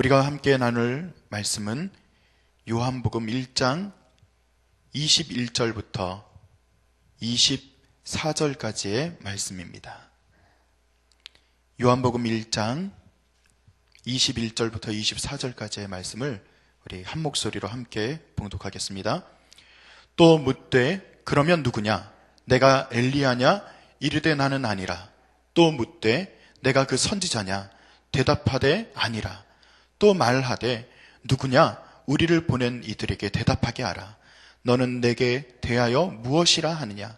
우리가 함께 나눌 말씀은 요한복음 1장 21절부터 24절까지의 말씀입니다. 요한복음 1장 21절부터 24절까지의 말씀을 우리 한 목소리로 함께 봉독하겠습니다. 또 묻되 그러면 누구냐? 내가 엘리야냐? 이르되 나는 아니라. 또 묻되 내가 그 선지자냐? 대답하되 아니라. 또 말하되 누구냐? 우리를 보낸 이들에게 대답하게 하라. 너는 내게 대하여 무엇이라 하느냐?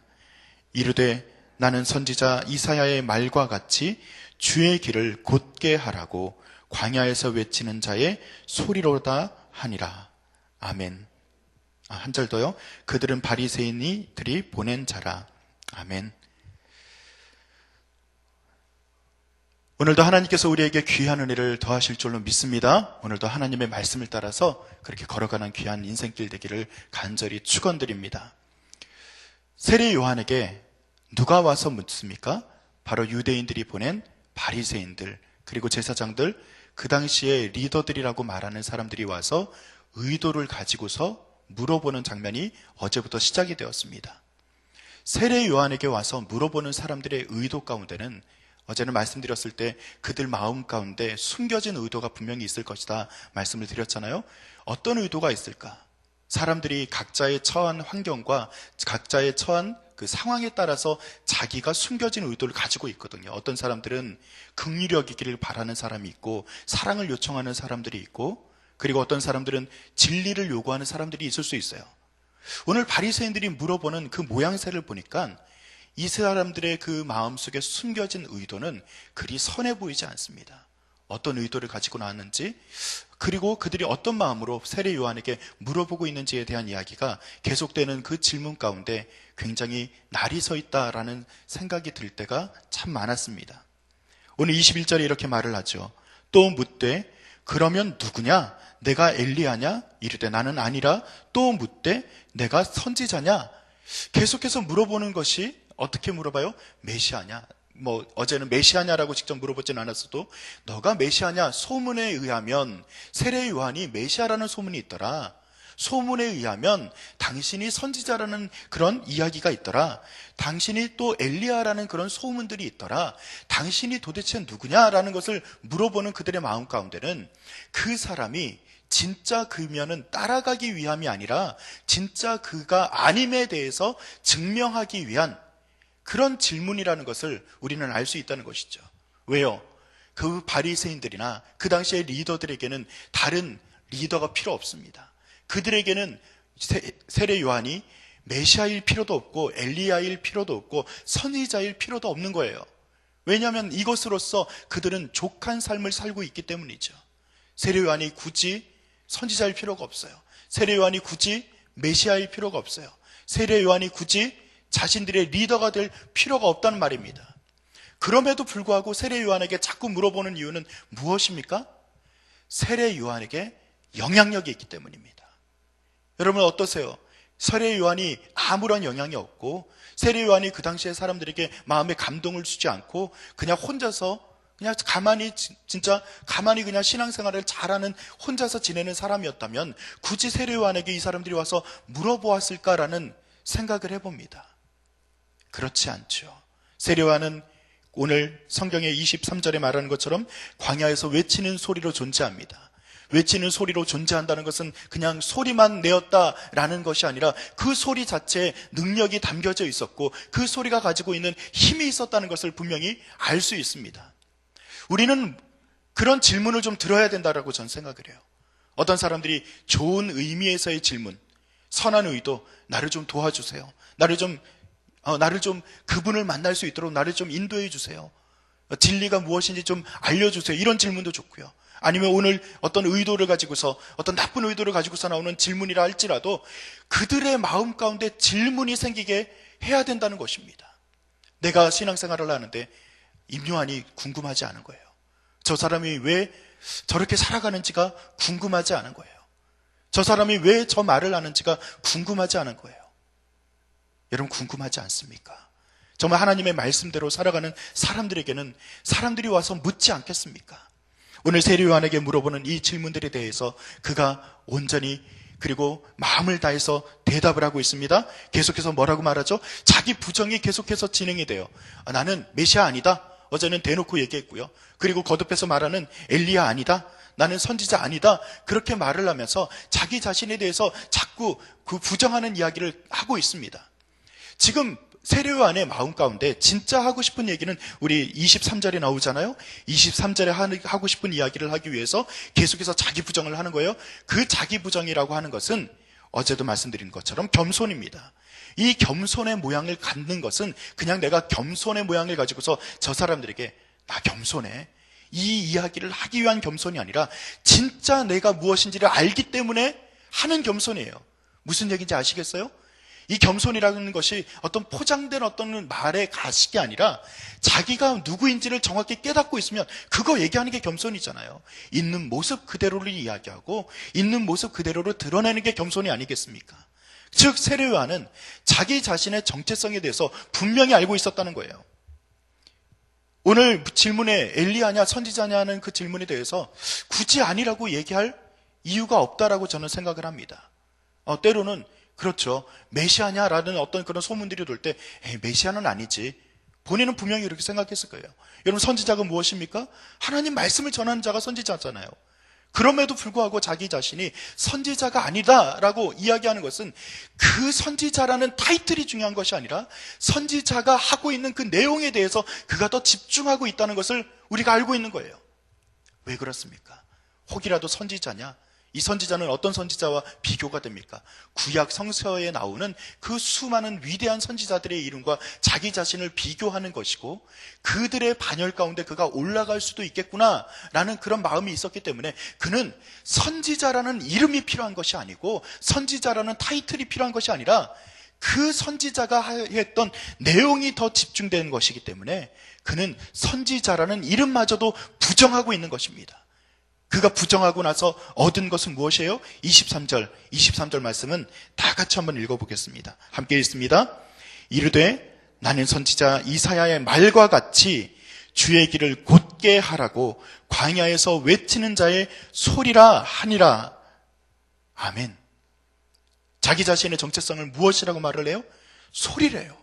이르되 나는 선지자 이사야의 말과 같이 주의 길을 곧게 하라고 광야에서 외치는 자의 소리로다 하니라. 아멘. 아, 한절 더요. 그들은 바리새인이들이 보낸 자라. 아멘. 오늘도 하나님께서 우리에게 귀한 은혜를 더하실 줄로 믿습니다. 오늘도 하나님의 말씀을 따라서 그렇게 걸어가는 귀한 인생길 되기를 간절히 축원드립니다. 세례 요한에게 누가 와서 묻습니까? 바로 유대인들이 보낸 바리새인들 그리고 제사장들 그 당시에 리더들이라고 말하는 사람들이 와서 의도를 가지고서 물어보는 장면이 어제부터 시작이 되었습니다. 세례 요한에게 와서 물어보는 사람들의 의도 가운데는 어제는 말씀드렸을 때 그들 마음 가운데 숨겨진 의도가 분명히 있을 것이다 말씀을 드렸잖아요. 어떤 의도가 있을까? 사람들이 각자의 처한 환경과 각자의 처한 그 상황에 따라서 자기가 숨겨진 의도를 가지고 있거든요. 어떤 사람들은 긍휼력이기를 바라는 사람이 있고 사랑을 요청하는 사람들이 있고 그리고 어떤 사람들은 진리를 요구하는 사람들이 있을 수 있어요. 오늘 바리새인들이 물어보는 그 모양새를 보니까 이 사람들의 그 마음속에 숨겨진 의도는 그리 선해 보이지 않습니다. 어떤 의도를 가지고 나왔는지 그리고 그들이 어떤 마음으로 세례 요한에게 물어보고 있는지에 대한 이야기가 계속되는 그 질문 가운데 굉장히 날이 서 있다라는 생각이 들 때가 참 많았습니다. 오늘 21절에 이렇게 말을 하죠. 또 묻되 그러면 누구냐? 내가 엘리야냐? 이르되 나는 아니라 또 묻되 내가 선지자냐? 계속해서 물어보는 것이 어떻게 물어봐요? 메시아냐? 뭐 어제는 메시아냐라고 직접 물어보진 않았어도 너가 메시아냐 소문에 의하면 세례 요한이 메시아라는 소문이 있더라. 소문에 의하면 당신이 선지자라는 그런 이야기가 있더라. 당신이 또 엘리야라는 그런 소문들이 있더라. 당신이 도대체 누구냐라는 것을 물어보는 그들의 마음 가운데는 그 사람이 진짜 그면은 따라가기 위함이 아니라 진짜 그가 아님에 대해서 증명하기 위한 그런 질문이라는 것을 우리는 알 수 있다는 것이죠. 왜요? 그 바리새인들이나 그 당시의 리더들에게는 다른 리더가 필요 없습니다. 그들에게는 세례 요한이 메시아일 필요도 없고 엘리야일 필요도 없고 선지자일 필요도 없는 거예요. 왜냐하면 이것으로서 그들은 족한 삶을 살고 있기 때문이죠. 세례 요한이 굳이 선지자일 필요가 없어요. 세례 요한이 굳이 메시아일 필요가 없어요. 세례 요한이 굳이 자신들의 리더가 될 필요가 없다는 말입니다. 그럼에도 불구하고 세례 요한에게 자꾸 물어보는 이유는 무엇입니까? 세례 요한에게 영향력이 있기 때문입니다. 여러분 어떠세요? 세례 요한이 아무런 영향이 없고 세례 요한이 그 당시에 사람들에게 마음에 감동을 주지 않고 그냥 혼자서 그냥 가만히 진짜 가만히 그냥 신앙생활을 잘하는 혼자서 지내는 사람이었다면 굳이 세례 요한에게 이 사람들이 와서 물어보았을까라는 생각을 해봅니다. 그렇지 않죠. 세례와는 오늘 성경의 23절에 말하는 것처럼 광야에서 외치는 소리로 존재합니다. 외치는 소리로 존재한다는 것은 그냥 소리만 내었다라는 것이 아니라 그 소리 자체에 능력이 담겨져 있었고 그 소리가 가지고 있는 힘이 있었다는 것을 분명히 알 수 있습니다. 우리는 그런 질문을 좀 들어야 된다라고 전 생각을 해요. 어떤 사람들이 좋은 의미에서의 질문, 선한 의도, 나를 좀 도와주세요. 나를 좀 어, 나를 좀 그분을 만날 수 있도록 나를 좀 인도해 주세요. 어, 진리가 무엇인지 좀 알려주세요. 이런 질문도 좋고요. 아니면 오늘 어떤 의도를 가지고서 어떤 나쁜 의도를 가지고서 나오는 질문이라 할지라도 그들의 마음 가운데 질문이 생기게 해야 된다는 것입니다. 내가 신앙생활을 하는데 임요한이 궁금하지 않은 거예요. 저 사람이 왜 저렇게 살아가는지가 궁금하지 않은 거예요. 저 사람이 왜 저 말을 하는지가 궁금하지 않은 거예요. 여러분 궁금하지 않습니까? 정말 하나님의 말씀대로 살아가는 사람들에게는 사람들이 와서 묻지 않겠습니까? 오늘 세례요한에게 물어보는 이 질문들에 대해서 그가 온전히 그리고 마음을 다해서 대답을 하고 있습니다. 계속해서 뭐라고 말하죠? 자기 부정이 계속해서 진행이 돼요. 아, 나는 메시아 아니다. 어제는 대놓고 얘기했고요. 그리고 거듭해서 말하는 엘리야 아니다. 나는 선지자 아니다. 그렇게 말을 하면서 자기 자신에 대해서 자꾸 그 부정하는 이야기를 하고 있습니다. 지금 세례요한의 마음 가운데 진짜 하고 싶은 얘기는 우리 23절에 나오잖아요. 23절에 하고 싶은 이야기를 하기 위해서 계속해서 자기 부정을 하는 거예요. 그 자기 부정이라고 하는 것은 어제도 말씀드린 것처럼 겸손입니다. 이 겸손의 모양을 갖는 것은 그냥 내가 겸손의 모양을 가지고서 저 사람들에게 나 겸손해. 이 이야기를 하기 위한 겸손이 아니라 진짜 내가 무엇인지를 알기 때문에 하는 겸손이에요. 무슨 얘기인지 아시겠어요? 이 겸손이라는 것이 어떤 포장된 어떤 말의 가식이 아니라 자기가 누구인지를 정확히 깨닫고 있으면 그거 얘기하는 게 겸손이잖아요. 있는 모습 그대로를 이야기하고 있는 모습 그대로를 드러내는 게 겸손이 아니겠습니까? 즉 세례요한은 자기 자신의 정체성에 대해서 분명히 알고 있었다는 거예요. 오늘 질문에 엘리야냐 선지자냐는 그 질문에 대해서 굳이 아니라고 얘기할 이유가 없다라고 저는 생각을 합니다. 어, 때로는 그렇죠. 메시아냐라는 어떤 그런 소문들이 돌 때, 메시아는 아니지. 본인은 분명히 이렇게 생각했을 거예요. 여러분, 선지자가 무엇입니까? 하나님 말씀을 전하는 자가 선지자잖아요. 그럼에도 불구하고 자기 자신이 선지자가 아니다라고 이야기하는 것은 그 선지자라는 타이틀이 중요한 것이 아니라 선지자가 하고 있는 그 내용에 대해서 그가 더 집중하고 있다는 것을 우리가 알고 있는 거예요. 왜 그렇습니까? 혹이라도 선지자냐? 이 선지자는 어떤 선지자와 비교가 됩니까? 구약 성서에 나오는 그 수많은 위대한 선지자들의 이름과 자기 자신을 비교하는 것이고 그들의 반열 가운데 그가 올라갈 수도 있겠구나라는 그런 마음이 있었기 때문에 그는 선지자라는 이름이 필요한 것이 아니고 선지자라는 타이틀이 필요한 것이 아니라 그 선지자가 했던 내용이 더 집중되는 것이기 때문에 그는 선지자라는 이름마저도 부정하고 있는 것입니다. 그가 부정하고 나서 얻은 것은 무엇이에요? 23절, 23절 말씀은 다 같이 한번 읽어보겠습니다. 함께 읽습니다. 이르되 나는 선지자 이사야의 말과 같이 주의 길을 곧게 하라고 광야에서 외치는 자의 소리라 하니라. 아멘. 자기 자신의 정체성을 무엇이라고 말을 해요? 소리래요.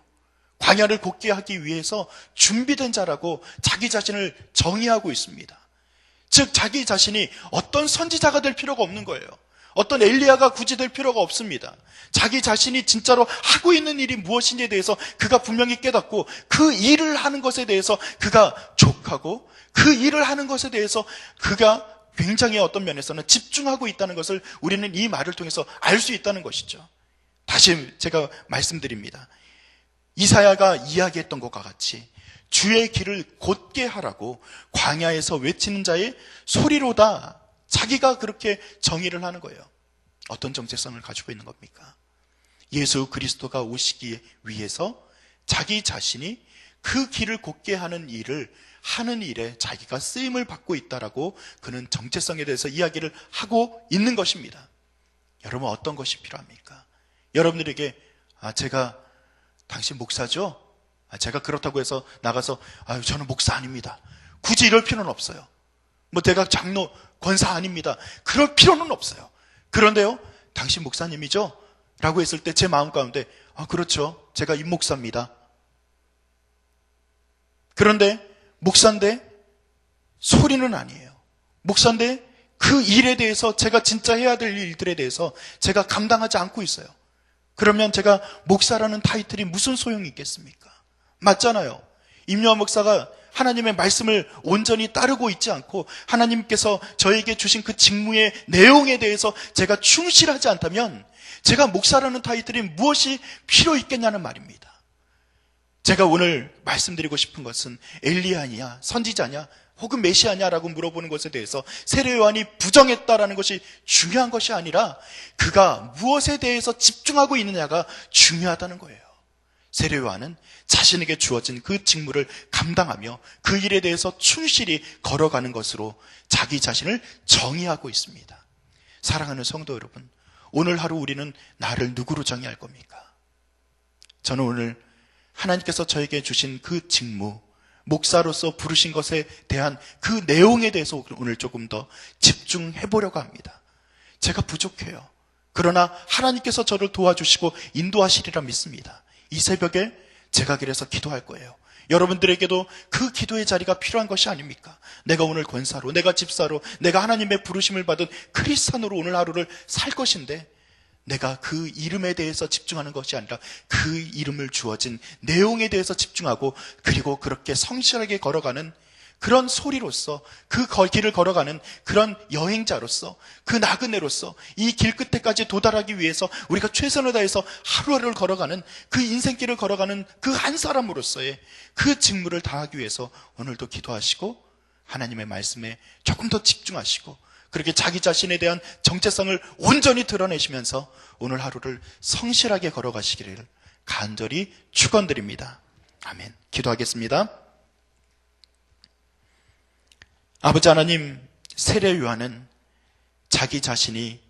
광야를 곧게 하기 위해서 준비된 자라고 자기 자신을 정의하고 있습니다. 즉 자기 자신이 어떤 선지자가 될 필요가 없는 거예요. 어떤 엘리야가 굳이 될 필요가 없습니다. 자기 자신이 진짜로 하고 있는 일이 무엇인지에 대해서 그가 분명히 깨닫고 그 일을 하는 것에 대해서 그가 족하고 그 일을 하는 것에 대해서 그가 굉장히 어떤 면에서는 집중하고 있다는 것을 우리는 이 말을 통해서 알 수 있다는 것이죠. 다시 제가 말씀드립니다. 이사야가 이야기했던 것과 같이 주의 길을 곧게 하라고 광야에서 외치는 자의 소리로다. 자기가 그렇게 정의를 하는 거예요. 어떤 정체성을 가지고 있는 겁니까? 예수 그리스도가 오시기 위해서 자기 자신이 그 길을 곧게 하는 일을 하는 일에 자기가 쓰임을 받고 있다라고 그는 정체성에 대해서 이야기를 하고 있는 것입니다. 여러분 어떤 것이 필요합니까? 여러분들에게 아 제가 당신 목사죠? 아, 제가 그렇다고 해서 나가서 아유 저는 목사 아닙니다. 굳이 이럴 필요는 없어요. 뭐 내가 장로 권사 아닙니다. 그럴 필요는 없어요. 그런데요, 당신 목사님이죠? 라고 했을 때 제 마음 가운데 아 그렇죠. 제가 임 목사입니다. 그런데 목사인데 소리는 아니에요. 목사인데 그 일에 대해서 제가 진짜 해야 될 일들에 대해서 제가 감당하지 않고 있어요. 그러면 제가 목사라는 타이틀이 무슨 소용이 있겠습니까? 맞잖아요. 임요한 목사가 하나님의 말씀을 온전히 따르고 있지 않고 하나님께서 저에게 주신 그 직무의 내용에 대해서 제가 충실하지 않다면 제가 목사라는 타이틀이 무엇이 필요 있겠냐는 말입니다. 제가 오늘 말씀드리고 싶은 것은 엘리야냐, 선지자냐, 혹은 메시아냐라고 물어보는 것에 대해서 세례 요한이 부정했다라는 것이 중요한 것이 아니라 그가 무엇에 대해서 집중하고 있느냐가 중요하다는 거예요. 세례요한은 자신에게 주어진 그 직무를 감당하며 그 일에 대해서 충실히 걸어가는 것으로 자기 자신을 정의하고 있습니다. 사랑하는 성도 여러분, 오늘 하루 우리는 나를 누구로 정의할 겁니까? 저는 오늘 하나님께서 저에게 주신 그 직무, 목사로서 부르신 것에 대한 그 내용에 대해서 오늘 조금 더 집중해 보려고 합니다. 제가 부족해요. 그러나 하나님께서 저를 도와주시고 인도하시리라 믿습니다. 이 새벽에 제가 그래서 기도할 거예요. 여러분들에게도 그 기도의 자리가 필요한 것이 아닙니까? 내가 오늘 권사로, 내가 집사로, 내가 하나님의 부르심을 받은 크리스찬으로 오늘 하루를 살 것인데 내가 그 이름에 대해서 집중하는 것이 아니라 그 이름을 주어진 내용에 대해서 집중하고 그리고 그렇게 성실하게 걸어가는 그런 소리로서 그 길을 걸어가는 그런 여행자로서 그 나그네로서 이 길 끝에까지 도달하기 위해서 우리가 최선을 다해서 하루하루를 걸어가는 그 인생길을 걸어가는 그 한 사람으로서의 그 직무를 다하기 위해서 오늘도 기도하시고 하나님의 말씀에 조금 더 집중하시고 그렇게 자기 자신에 대한 정체성을 온전히 드러내시면서 오늘 하루를 성실하게 걸어가시기를 간절히 축원드립니다. 아멘. 기도하겠습니다. 아버지 하나님, 세례 요한은 자기 자신이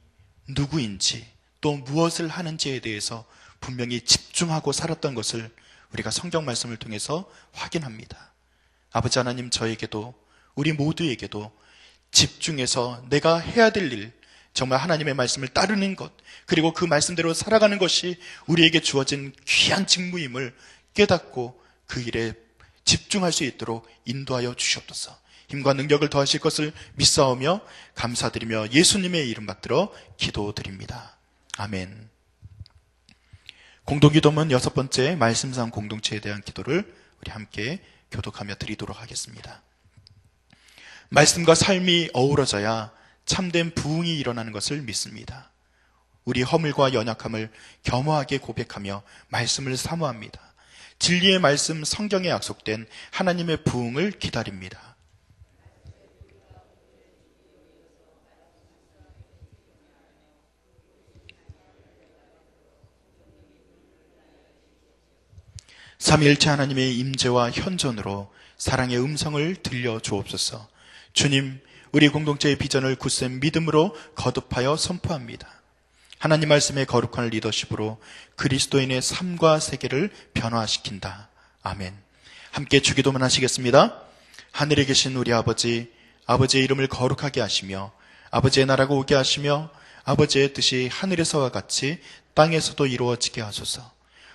누구인지 또 무엇을 하는지에 대해서 분명히 집중하고 살았던 것을 우리가 성경 말씀을 통해서 확인합니다. 아버지 하나님 저에게도 우리 모두에게도 집중해서 내가 해야 될 일, 정말 하나님의 말씀을 따르는 것, 그리고 그 말씀대로 살아가는 것이 우리에게 주어진 귀한 직무임을 깨닫고 그 일에 집중할 수 있도록 인도하여 주시옵소서. 힘과 능력을 더하실 것을 믿사오며 감사드리며 예수님의 이름 받들어 기도드립니다. 아멘. 공동기도문 여섯 번째 말씀상 공동체에 대한 기도를 우리 함께 교독하며 드리도록 하겠습니다. 말씀과 삶이 어우러져야 참된 부흥이 일어나는 것을 믿습니다. 우리 허물과 연약함을 겸허하게 고백하며 말씀을 사모합니다. 진리의 말씀 성경에 약속된 하나님의 부흥을 기다립니다. 3일째 하나님의 임재와 현존으로 사랑의 음성을 들려 주옵소서. 주님, 우리 공동체의 비전을 굳센 믿음으로 거듭하여 선포합니다. 하나님 말씀의 거룩한 리더십으로 그리스도인의 삶과 세계를 변화시킨다. 아멘. 함께 주기도만 하시겠습니다. 하늘에 계신 우리 아버지, 아버지의 이름을 거룩하게 하시며 아버지의 나라가 오게 하시며 아버지의 뜻이 하늘에서와 같이 땅에서도 이루어지게 하소서.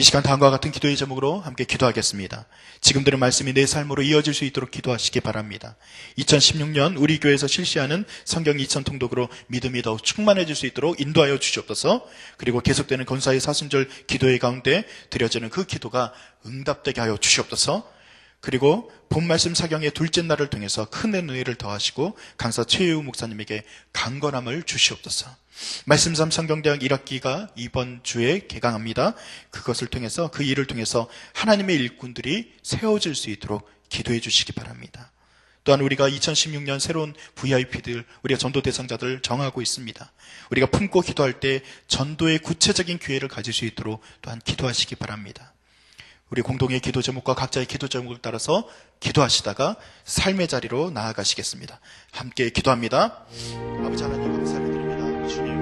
이 시간 다음과 같은 기도의 제목으로 함께 기도하겠습니다. 지금 들은 말씀이 내 삶으로 이어질 수 있도록 기도하시기 바랍니다. 2016년 우리 교회에서 실시하는 성경 2천 통독으로 믿음이 더욱 충만해질 수 있도록 인도하여 주시옵소서. 그리고 계속되는 건사의 사순절 기도의 가운데 드려지는 그 기도가 응답되게 하여 주시옵소서. 그리고 본 말씀 사경의 둘째 날을 통해서 큰 은혜를 더하시고 강사 최유 목사님에게 강건함을 주시옵소서. 말씀 삼 성경대학 1학기가 이번 주에 개강합니다. 그것을 통해서 그 일을 통해서 하나님의 일꾼들이 세워질 수 있도록 기도해 주시기 바랍니다. 또한 우리가 2016년 새로운 VIP들, 우리가 전도 대상자들 정하고 있습니다. 우리가 품고 기도할 때 전도의 구체적인 기회를 가질 수 있도록 또한 기도하시기 바랍니다. 우리 공동의 기도 제목과 각자의 기도 제목을 따라서 기도하시다가 삶의 자리로 나아가시겠습니다. 함께 기도합니다. 아버지 하나님 감사합니다.